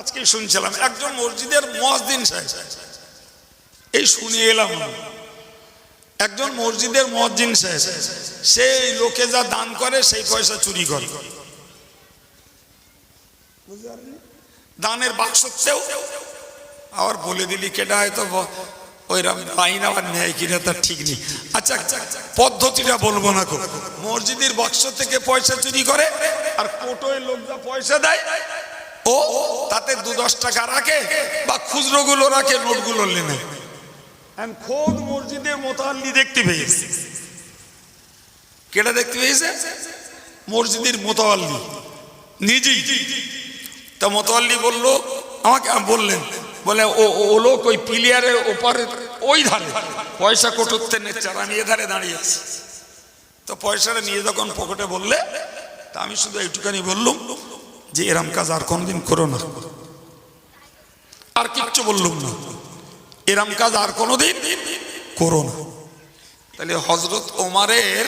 আজকে শুনছিলাম, একজন মসজিদের মসজিদ সাহেব। এই শুনে এলাম। একজন মসজিদের মসজিদ সাহেব, সেই লোকে যা দান করে, সেই পয়সা চুরি করে। দানের বাক্সতেও আবার বলে দিলি কেটা হয়তো ওইরকম আইন আবার নেয় কিনা তার ঠিক নেই। আচ্ছা পদ্ধতিটা বলব না কো মসজিদের বাক্স থেকে পয়সা চুরি করে, আর কোটোয় লোক যা পয়সা দেয় ও তাতে দু দশ টাকা রাখে বা খুচরো গুলো রাখে নোটগুলো লেনে। খোদ মসজিদের মোতাল্লি দেখতে পেয়েছে। কেটা দেখতে পেয়েছে? মসজিদের মোতাল্লি। নিজেই। তা মোতাল্লি বলল আমাকে বললেন বলে ও ও- লোক ওই পিলিয়ারের ওপারে ওই ধারে পয়সা কোটোতে চারা আমি এধারে দাঁড়িয়ে আছি। তো পয়সাটা নিয়ে যখন পকেটে বললে তা আমি শুধু এইটুখানি বললুম যে এরম কাজ আর কোনোদিন করো না। আর কিচ্ছু বললুম না। এরম কাজ আর কোনোদিন করো না। তাহলে হজরত ওমারের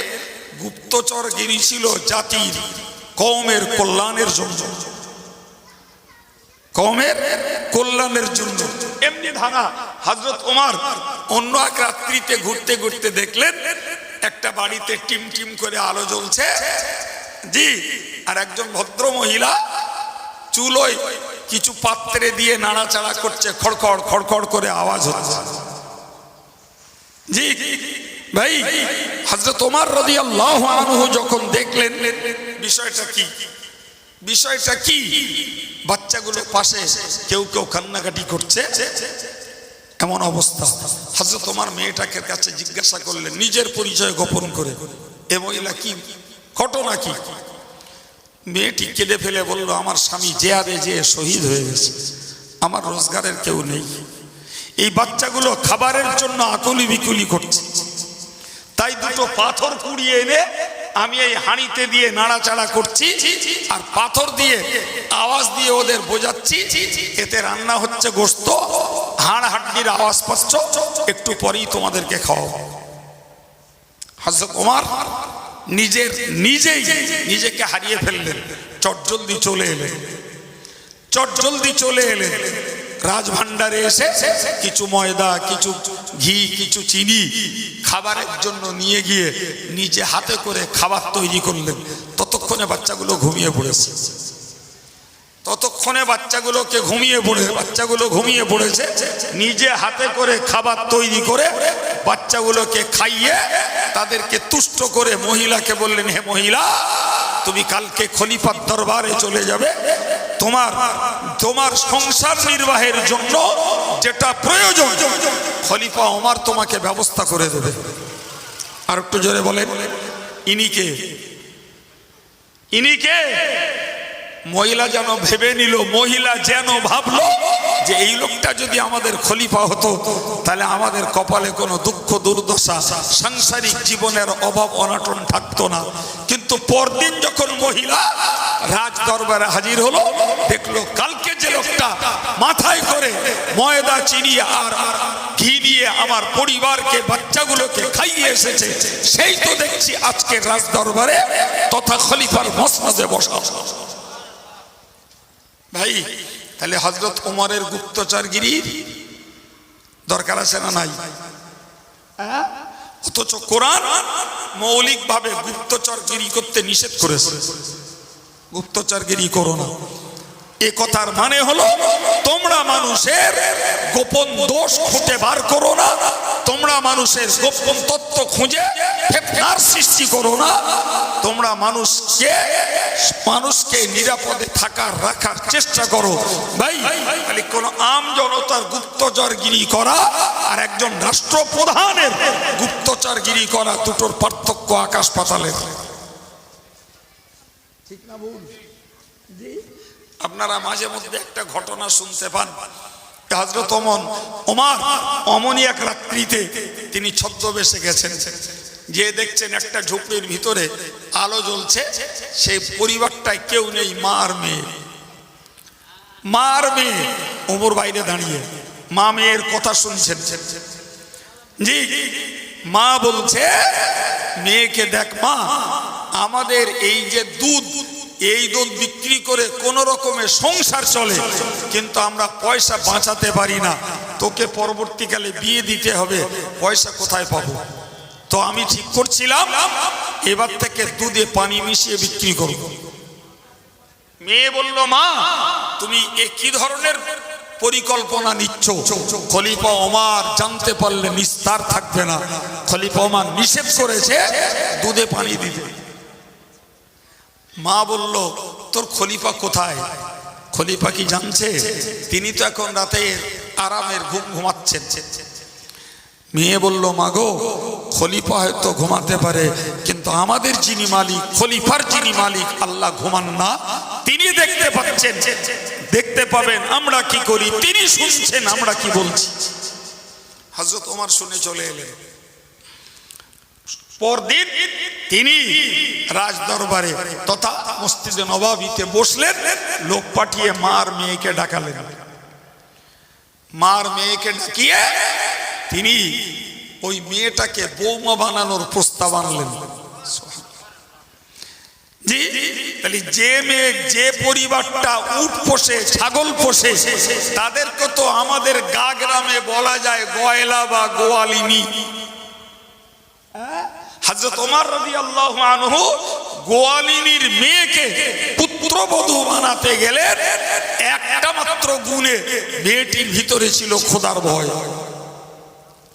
গুপ্তচর গিরি ছিল জাতির কৌমের কল্যাণের জন্য। কমের কল্যাণের জন্য। এমনি ধারা হজরত ওমর অন্য এক রাত্রিতে ঘুরতে ঘুরতে দেখলেন, একটা বাড়িতে টিম টিম করে আলো জ্বলছে। জি, আর একজন ভদ্র মহিলা চুলোয় কিছু পাত্রে দিয়ে নাড়াচাড়া করছে, খড়খড় খড়খড় করে আওয়াজ হচ্ছে। জি, ভাই হজরত ওমর রদি আল্লাহ যখন দেখলেন, বিষয়টা কি? বিষয়টা কি? বাচ্চাগুলো পাশে কেউ কেউ কান্নাকাটি করছে? এমন অবস্থা। হাজরত তোমার মেয়েটাকে কাছে জিজ্ঞাসা করলেন, নিজের পরিচয় গোপন করে। এ মহিলা কি? ঘটনা কি? মেয়েটি কেঁদে ফেলে বলল, আমার স্বামী জেয়ারে যে শহীদ হয়ে গেছে। আমার রোজগারের কেউ নেই। এই বাচ্চাগুলো খাবারের জন্য আকুলি বিকুলি করছে। তাই দুটো পাথর কুড়িয়ে এনে আমি এই হাঁড়িতে দিয়ে নাড়াচাড়া করছি আর পাথর দিয়ে আওয়াজ দিয়ে ওদের বোঝাচ্ছি। এতে রান্না হচ্ছে গোস্ত হাড় হাড্ডির আওয়াজ পাচ্ছ। একটু পরেই তোমাদেরকে খাওয়া হজরত ওমার নিজের নিজেই নিজেকে হারিয়ে ফেললেন চটজলদি চলে এলেন চটজলদি চলে এলেন রাজভান্ডারে এসে কিছু ময়দা, কিছু ঘি, কিছু চিনি খাবারের জন্য নিয়ে গিয়ে নিজে হাতে করে খাবার তৈরি করলেন। ততক্ষণে বাচ্চাগুলো ঘুমিয়ে পড়েছে। ততক্ষণে বাচ্চাগুলোকে ঘুমিয়ে পড়ে, বাচ্চাগুলো ঘুমিয়ে পড়েছে। নিজে হাতে করে খাবার তৈরি করে বাচ্চাগুলোকে খাইয়ে তাদেরকে তুষ্ট করে মহিলাকে বললেন, হে মহিলা, তুমি কালকে খলিফার দরবারে চলে যাবে। তোমার তোমার সংসার নির্বাহের জন্য যেটা প্রয়োজন, খলিফা ওমার তোমাকে ব্যবস্থা করে দেবে। আর একটু জোরে বলেন ইনিকে ইনিকে মহিলা যেন ভেবে নিল, মহিলা যেন ভাবলো যে এই লোকটা যদি আমাদের খলিফা হতো, তাহলে আমাদের কপালে কোনো দুঃখ, দুর্দশা, সাংসারিক জীবনের অভাব, অনাটন থাকতো না। কিন্তু পরদিন যখন মহিলা রাজ দরবারে হাজির হলো, দেখল কালকে যে লোকটা মাথায় করে ময়দা, চিনি আর ঘি দিয়ে আমার পরিবারকে, বাচ্চাগুলোকে খাইয়ে এসেছে, সেই তো দেখছি আজকে রাজ দরবারে তথা খলিফার মসনদে বসা। ভাই, তাহলে হজরত উমরের গুপ্তচরগিরি দরকার আছে না নাই? অথচ কোরআন মৌলিকভাবে গুপ্তচরগিরি করতে নিষেধ করেছে। গুপ্তচরগিরি করো না। এ কথার মানে হলো, তোমরা মানুষের গোপন দোষ খুঁজে বার করো না, তোমরা মানুষের গোপন তত্ত্ব খুঁজে ফেতনার সৃষ্টি করো না, তোমরা মানুষকে মানুষকে নিরাপদে থাকার রাখার চেষ্টা করো। ভাই, খালি কোন আম জনতার গুপ্তচরগিরি করা আর একজন রাষ্ট্রপ্রধানের গুপ্তচরগিরি করা দুটোর পার্থক্য আকাশ পাতালের। ঠিক না, ভুল? আপনারা মাঝে মধ্যে একটা ঘটনা শুনতে পান। হজরত অমন ওমার, অমনি এক রাত্রিতে তিনি ছদ্মবেশে গেছেন। যে দেখছেন একটা ঝুপড়ির ভিতরে আলো জ্বলছে, সেই পরিবারটায় কেউ নেই, মার মেয়ে। মার মেয়ে ওমর বাইরে দাঁড়িয়ে। মা মেয়ের কথা শুনছেন। জি, মা বলছে, মেয়েকে দেখ মা, আমাদের এই যে দুধ, এই দুধ বিক্রি করে কোনো রকমের সংসার চলে, কিন্তু আমরা পয়সা বাঁচাতে পারি না। তোকে পরবর্তীকালে বিয়ে দিতে হবে, পয়সা কোথায় পাবো? তো আমি ঠিক করছিলাম, এবার থেকে দুধে পানি মিশিয়ে বিক্রি করব। মেয়ে বলল, মা, তুমি এ কি ধরনের পরিকল্পনা নিচ্ছ? খলিফা ওমার জানতে পারলে নিস্তার থাকবে না। খলিফা ওমার নিষেধ করেছে, দুধে পানি দিতে। মা বলল, তোর খলিফা কোথায়? খলিফা কি জানছে? তিনি তো এখন রাতে আরামের ঘুম ঘুমাচ্ছেন। মেয়ে বলল, মাগো, খলিফা হয়তো ঘুমাতে পারে, কিন্তু আমাদের যিনি মালিক, খলিফার যিনি মালিক, আল্লাহ ঘুমান না। তিনি দেখতে পাচ্ছেন, দেখতে পাবেন আমরা কি করি, তিনি শুনছেন আমরা কি বলছি। হজরত ওমর শুনে চলে এলেন। পরদিন তিনি রাজ দরবারে তথা মসজিদে নবাবিতে বসলেন, লোক পাঠিয়ে মার মেয়েকে ডাকালেন। মার মেয়েকে ডাকিয়ে তিনি ওই মেয়েটাকে বৌমা বানানোর প্রস্তাব আনলেন। জি, তাহলে যে মেয়ে, যে পরিবারটা উট পোষে, ছাগল পোষে, তাদেরকে তো আমাদের গা গ্রামে বলা যায় গয়লা বা গোয়ালিনী। হজরত ওমর রবি আল্লাহ আনহু গোয়ালিনীর মেয়েকে পুত্রবধূ বানাতে গেলেন, একটা মাত্র গুণে মেয়েটির ভিতরে ছিল খোদার ভয়।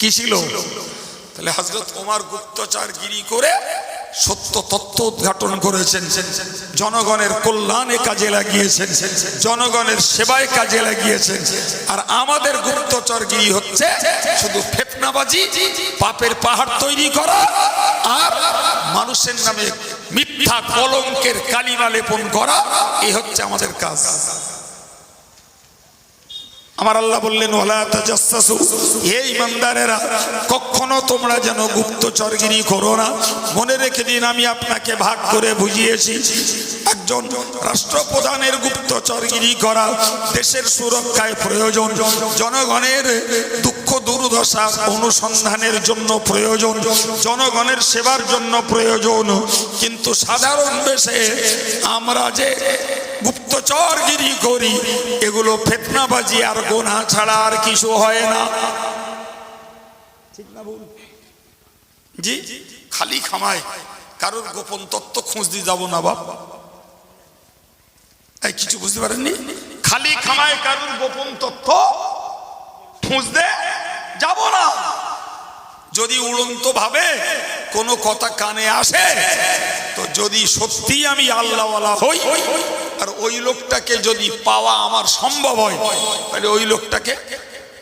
কি ছিল? তাহলে হজরত ওমর গুপ্তচারগিরি করে সত্য তত্ত্ব উদ্ঘাটন করেছেন। জনগণের কল্যাণে কাজে লাগিয়েছেন। জনগণের সেবায় কাজে লাগিয়েছেন। আর আমাদের গুপ্তচরগিরি হচ্ছে শুধু ফেতনাবাজি, পাপের পাহাড় তৈরি করা আর মানুষের নামে মিথ্যা কলঙ্কের কালিমা লেপন করা। এই হচ্ছে আমাদের কাজ। আমার আল্লাহ বললেন ওলা তাজাসসু হে কখনো তোমরা যেন গুপ্তচরগিরি করো না। মনে রেখে দিন, আমি আপনাকে ভাগ করে বুঝিয়েছি। একজন রাষ্ট্রপ্রধানের গুপ্তচরগিরি করা দেশের সুরক্ষায় প্রয়োজন, জনগণের দুঃখ দুর্দশা অনুসন্ধানের জন্য প্রয়োজন, জনগণের সেবার জন্য প্রয়োজন। কিন্তু সাধারণ দেশে আমরা যে গুপ্তচরগিরি করি, এগুলো ফেতনাবাজি আর গোনা ছাড়া আর কিছু হয় না। জি? খালি খামায়। কারোর গোপন তত্ত্ব খোঁজ দিয়ে যাব না বাপ। এই, কিছু বুঝতে পারেননি? খালি খামায় কারোর গোপন তথ্য খুঁজতে যাব না। যদি উড়ন্ত ভাবে কোনো কথা কানে আসে, তো যদি সত্যি আমি আল্লাহওয়ালা হই আর ওই লোকটাকে যদি পাওয়া আমার সম্ভব হয়, তাহলে ওই লোকটাকে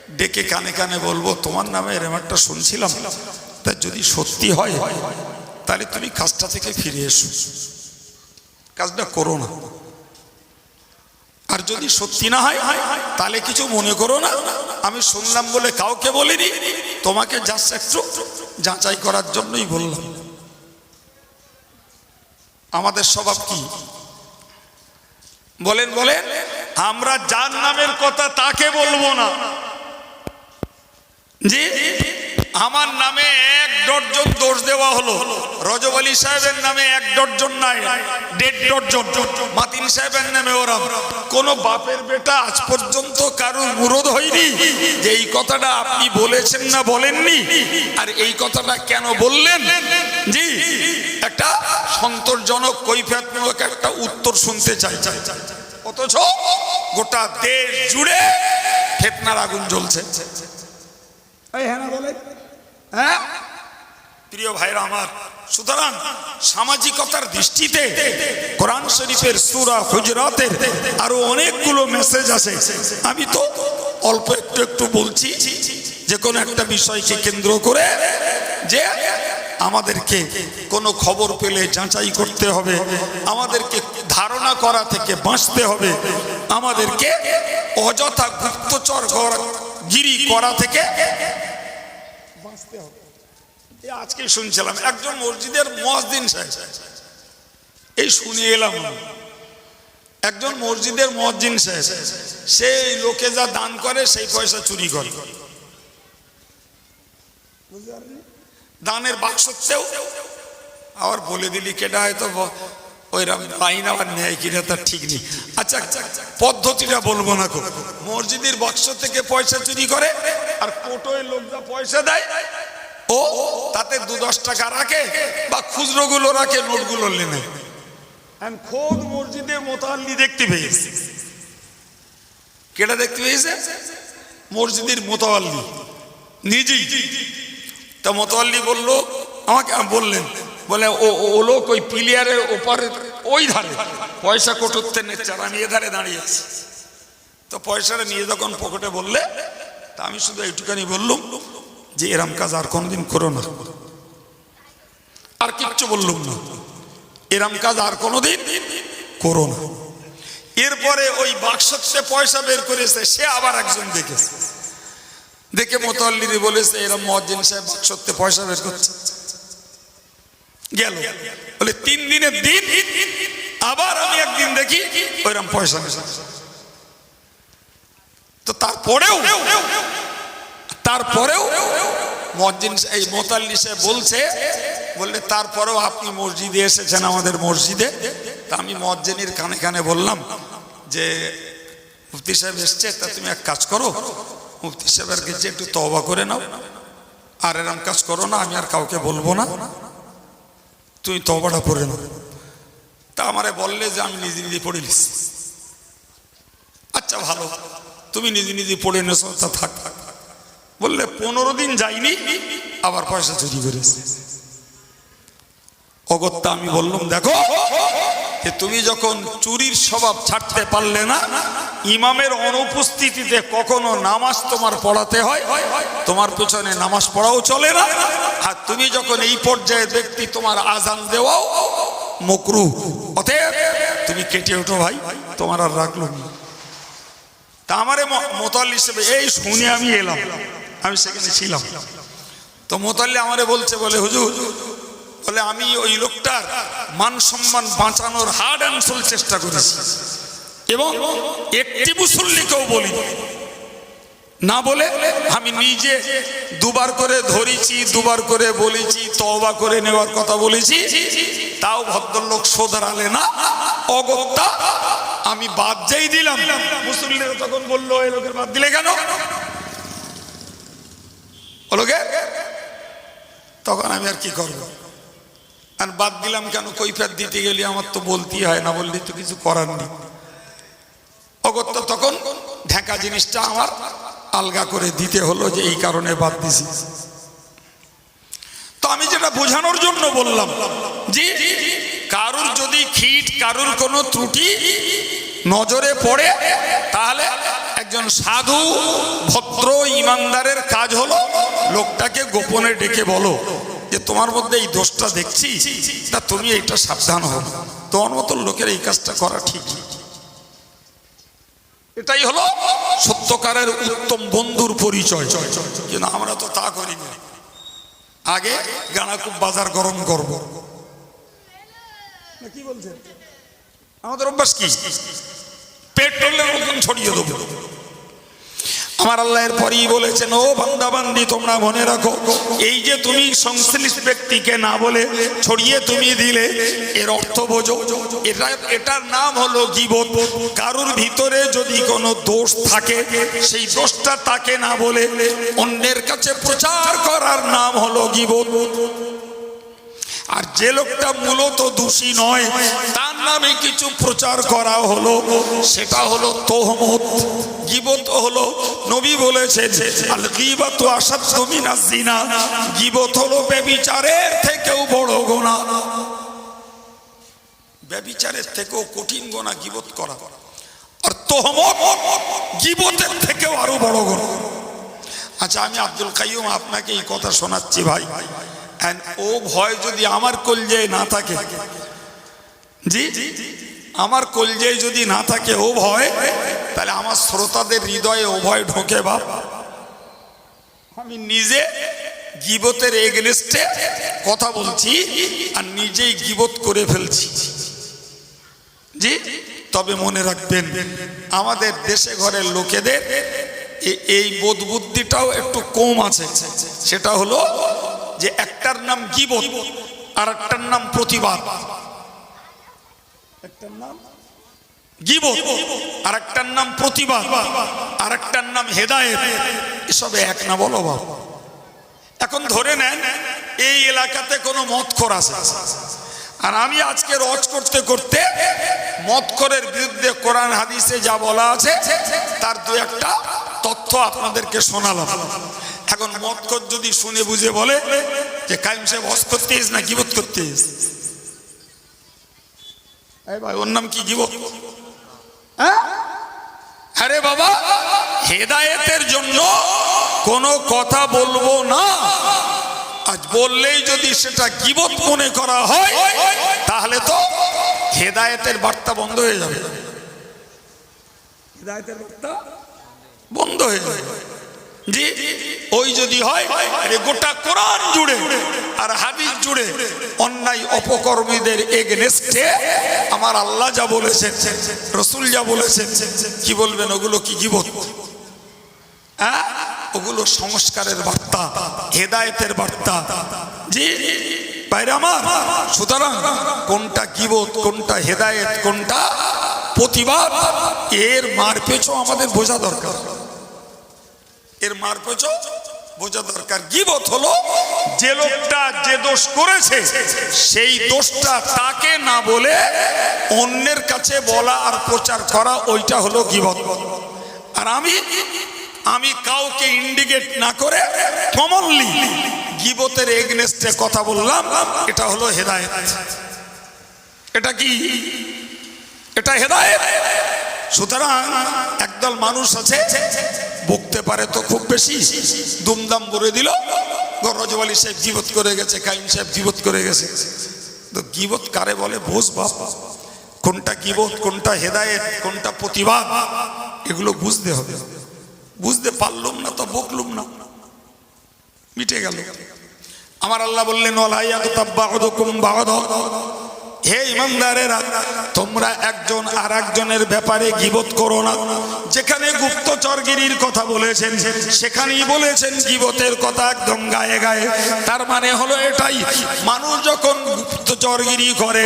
ডেকে কানে কানে বলব, তোমার নামে এরম একটা শুনছিলাম। তা যদি সত্যি হয়, তাহলে তুমি কাজটা থেকে ফিরে এসো। কাজটা করো না। আর যদি সত্যি না হয়, তাহলে কিছু মনে করো না। আমি শুনলাম বলে কাউকে বলিনি। তোমাকে জাস্ট একটু যাচাই করার জন্যই বললাম। আমাদের স্বভাব কি? বলেন বলেন। আমরা যার নামের কথা তাকে বলব না। জি। আমার নামে এক ডর্জন দোষ দেওয়া হলো। রজব আলী সাহেবের নামে এক ডর্জন নাই দেড় ডর্জন। মাতিন সাহেবের নামে ওরাম। কোন বাপের বেটা আজ পর্যন্ত কারোর মুরদ হয়নি যে এই কথাটা আপনি বলেছেন না বলেননি? আর এই কথাটা কেন বললেন? জি। সন্তোষজনক কৈফিয়তমূলক একটা উত্তর শুনতে চাই। চাই চাই অথচ গোটা দেশ জুড়ে ফেতনার আগুন জ্বলছে। হ্যাঁ? প্রিয় ভাইরা আমার সুতরাং সামাজিকতার দৃষ্টিতে কোরআন শরীফের সুরা হুজরাতের আরও অনেকগুলো মেসেজ আছে। আমি তো অল্প একটু একটু বলছি যে কোনো একটা বিষয়কে কেন্দ্র করে যে আমাদেরকে কোনো খবর পেলে যাচাই করতে হবে, আমাদেরকে ধারণা করা থেকে বাঁচতে হবে, আমাদেরকে অযথা গুপ্তচর গিরি করা থেকে আজকে শুনছিলাম, একজন মসজিদের মসজিদ সাহেব। এই শুনে এলাম একজন মসজিদের মসজিদ সাহেব, সেই লোকে যা দান করে, সেই পয়সা চুরি করে। দানের বাক্সতেও আবার বলে দিলি কেটা হয়তো ওইরকম লাইন আবার নেয় কিনা তার ঠিক নেই। আচ্ছা পদ্ধতিটা বলব না কো মসজিদের বাক্স থেকে পয়সা চুরি করে আর কোটোয় লোকরা পয়সা দেয়, ও তাতে দু দশ টাকা রাখে বা খুচরোগুলো রাখে, নোটগুলো And খোদ মসজিদে মোতাল্লি দেখতে পেয়েছে। কেটা দেখতে পেয়েছে? মসজিদের মোতাল্লি। নিজেই। তা মোতাল্লি বলল, আমাকে বললেন, বলে, ও, ও- লোক ওই পিলিয়ারের ওপারে, ওই ধারে, পয়সা কটুতে নেচ্ছে আর আমি এ ধারে দাঁড়িয়ে আছি। তো পয়সাটা নিয়ে যখন পকেটে বললে, তা আমি শুধু এইটুখানি বললুম যে, এরম কাজ আর কোনোদিন করো না। আর কিচ্ছু বললুম না। এরম কাজ আর কোনোদিন করো না। এরপরে ওই বাক্সতে পয়সা বের করেছে, সে আবার একজন দেখেছে। দেখে মোতাল্লিদি বলেছে এরম মহাজিন সাহেব সত্যি পয়সা বের করছে। গেল। বলে, তিন দিনের দিন আবার আমি একদিন দেখি ওইরকম পয়সা তো তারপরেও তারপরেও মসজিদ এই মোতাল্লি সাহেব বলছে, বললে, তারপরেও আপনি মসজিদে এসেছেন আমাদের মসজিদে? তা আমি মসজিদের কানে কানে বললাম যে, মুফতি সাহেব এসছে, তা তুমি এক কাজ করো মুফতি সাহেবের কাছে একটু তবা করে নাও। আর এরম কাজ করো না, আমি আর কাউকে বলব না। তুমি তবাটা পড়ে নাও। তা আমারে বললে যে আমি নিজে নিজে পড়ে নিস আচ্ছা ভালো। তুমি নিজে নিজে পড়ে নেছো, তা থাক থাক। বললে পনেরো দিন যাইনি, আবার পয়সা চুরি করেছে। অগত্যা আমি বললাম, দেখো, যে তুমি যখন চুরির স্বভাব ছাড়তে পারলে না ইমামের অনুপস্থিতিতে কখনো নামাজ তোমার পড়াতে হয়? তোমার পেছনে নামাজ পড়াও চলে না? আর তুমি যখন এই পর্যায়ে ব্যক্তি তোমার আজান দেওয়াও, মকরু, অতএব তুমি কেটে ওঠো ভাই, তোমার আর রাখল তা আমারে মোতাল্লি হিসেবে, এই শুনে আমি এলাম, আমি সেখানে ছিলাম। তো মোতাল্লি আমারে বলছে, বলে, হুজুর, বলে, আমি ওই লোকটার মান সম্মান বাঁচানোর হার্ড অ্যান্ড সোল চেষ্টা করেছি। এবং একটি মুসল্লিকেও বলি। না বলে আমি নিজে দুবার করে ধরেছি, দুবার করে বলেছি, তওবা করে নেওয়ার কথা বলেছি, তাও ভদ্রলোক শোধরালে না। অগত্যা আমি বাদ যাই দিলাম। মুসল্লিরা তখন বলল এই লোকের বাদ দিলে কেন? ও লোকে, তখন আমি আর কি করব? আর বাদ দিলাম কেন? কৈফাত দিতে গেলে আমার তো বলতেই হয় না, বললে তো কিছু করার নেই। অগত্য তখন ঢাকা জিনিসটা আমার আলগা করে দিতে হলো যে এই কারণে বাদ দিছি তো আমি যেটা বোঝানোর জন্য বললাম যে কারুর যদি খিট, কারুর কোনো ত্রুটি নজরে পড়ে, তাহলে একজন সাধু, ভদ্র, ইমানদারের কাজ হলো লোকটাকে গোপনে ডেকে বলো যে তোমার মধ্যে এই দোষটা দেখছি, তা তুমি এইটা সাবধান হও তোমার মতো লোকের এই কাজটা করা ঠিক। এটাই হলো সত্যকারের উত্তম বন্ধুর পরিচয়। আমরা তো তা করি আগে গানা খুব বাজার গরম করব। কি বলছেন? আমাদের অভ্যাস কি? পেট্রোলের মতন ছড়িয়ে দেবো। আমার আল্লাহর পরই বলেছেন, ও বান্দাবান্দি, তোমরা মনে রাখো, এই যে তুমি সংশ্লিষ্ট ব্যক্তিকে না বলে ছড়িয়ে তুমি দিলে, এর অর্থ বোঝো, এটা, এটার নাম হলো গিবত। কারুর ভিতরে যদি কোনো দোষ থাকে, সেই দোষটা তাকে না বলে অন্যের কাছে প্রচার করার নাম হলো গিবত। আর যে লোকটা মূলত দোষী নয়, তার নামে কিছু প্রচার করা হলো, সেটা হলো তোহমত। গিবত হলো নবী বলেছেন আল গিবত আসাদ মিনাজ জিনা গিবত হলো ব্যবিচারের থেকেও বড় গোনা। ব্যবিচারের থেকেও কঠিন গোনা গিবত করা। আর তোহমত গিবতের থেকেও আরও বড় গোনা। আচ্ছা আমি আব্দুল কাইয়ুম আপনাকে এই কথা শোনাচ্ছি ভাই। ও ভয় যদি আমার কলজে না থাকে। জি জি? আমার কলজে যদি না থাকে ও ভয়, তাহলে আমার শ্রোতাদের হৃদয়ে ও ভয় ঢোকে বাপ আমি নিজে গিবতের এগেনস্টে কথা বলছি আর নিজেই গিবত করে ফেলছি। জি, তবে মনে রাখবেন, আমাদের দেশে ঘরের লোকেদের এই বোধ বুদ্ধিটাও একটু কম আছে। সেটা হলো যে একটার নাম গিবত আর একটার নাম প্রতিবাদ। একটার নাম গিবত আর একটার নাম প্রতিবাদ আর নাম হেদায়েত। এসব এক না বলো বাবা এখন ধরে নেন, এই এলাকাতে কোনো মদখোর আছে। আর আমি আজকে রজ করতে করতে মদখোরের বিরুদ্ধে কোরআন হাদিসে যা বলা আছে, তার দু একটা তথ্য আপনাদেরকে শোনালাম। এখন মদখোর যদি শুনে বুঝে বলে যে কাইম সাহেব হজ করতে না গিবত করতে ভাই ওর নাম কি গিবত হ্যাঁ? আরে বাবা হেদায়েতের জন্য কোনো কথা বলব না। আজ বললেই যদি সেটা গিবত মনে করা হয় তাহলে তো হেদায়েতের বার্তা বন্ধ হয়ে যাবে। হেদায়েতের বার্তা? বন্ধ হয়ে যাবে। জি ওই যদি হয় গোটা কোরআন জুড়ে আর হাদিস জুড়ে অন্যায় অপকর্মীদের এগনেস্টে আমার আল্লাহ যা বলেছেন, রসুল যা বলেছেন, কি বলবেন, ওগুলো কি গিবত? হ্যাঁ? ওগুলো সংস্কারের বার্তা, হেদায়েতের বার্তা। জি বাইরে আমার, সুতরাং কোনটা গিবত, কোনটা হেদায়েত, কোনটা প্রতিবাদ, এর মার পেছো আমাদের বোঝা দরকার। এর মার পেছো বোঝা দরকার, গিবত হলো যে লোকটা যে দোষ করেছে, সেই দোষটা তাকে না বলে অন্যের কাছে বলা আর প্রচার করা, ওইটা হলো গিবত। আর আমি আমি কাউকে ইন্ডিকেট না করে কমনলি গিবতের এগনেস্টে কথা বললাম, এটা হলো হেদায়েত। এটা কি? এটা হেদায়েত? সুতরাং একদল মানুষ আছে, বকতে পারে তো খুব বেশি। দুমদাম বলে দিল গরজব আলী সাহেব জীবত করে গেছে, কাইম সাহেব জীবত করে গেছে। তো গিবত কারে বলে? বোঝ বাপ। কোনটা গিবত, কোনটা হেদায়েত, কোনটা প্রতিবাদ, এগুলো বুঝতে হবে। বুঝতে পারলুম না তো বকলুম না। মিটে গেল। আমার আল্লাহ বললেন হে ইমানদারেরা, তোমরা একজন আর একজনের ব্যাপারে গিবত করো না। যেখানে গুপ্তচরগিরির কথা বলেছেন, সেখানেই বলেছেন গিবতের কথা একদম গায়ে গায়ে। তার মানে হলো এটাই, মানুষ যখন গুপ্তচরগিরি করে,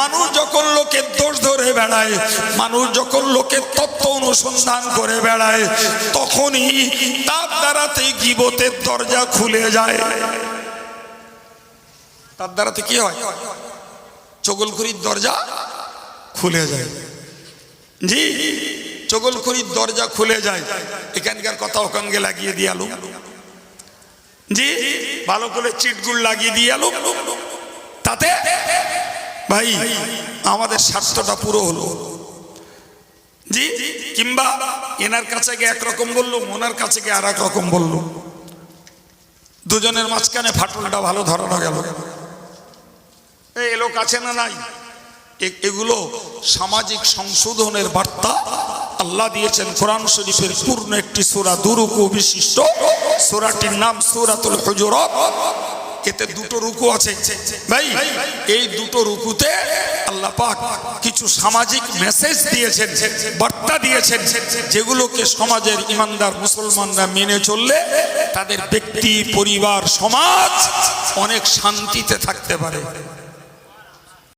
মানুষ যখন লোকের দোষ ধরে বেড়ায়, মানুষ যখন লোকের তত্ত্ব অনুসন্ধান করে বেড়ায়, তখনই তার দ্বারাতে গিবতের দরজা খুলে যায়। তার দ্বারাতে কি হয়? চগলখুরির দরজা খুলে যায়। জি চগলখুরির দরজা খুলে যায়। এখানকার কথা ওখানকে লাগিয়ে দিয়ে আলু। জি, ভালো করে চিটগুল লাগিয়ে দিয়ে আলু। তাতে ভাই, আমাদের স্বার্থটা পুরো হলো। জি, কিংবা এনার কাছে গিয়ে একরকম বলল ওনার কাছে গিয়ে আর রকম বলল। দুজনের মাঝখানে ফাটলটা ভালো ধরানো গেল। এই এলোক আছে না নাই? এ- এগুলো সামাজিক সংশোধনের বার্তা। আল্লাহ দিয়েছেন কোরআন শরীফের পূর্ণ একটি সোরা দুরুকু বিশিষ্ট। সোরাটির নাম সুরাতুল হুজুরাত। এতে দুটো রুকু আছে। ভাই, এই দুটো রুকুতে আল্লাহ পাক কিছু সামাজিক মেসেজ দিয়েছেন, বার্তা দিয়েছেন, যেগুলোকে সমাজের ইমানদার মুসলমানরা মেনে চললে তাদের ব্যক্তি, পরিবার, সমাজ অনেক শান্তিতে থাকতে পারে।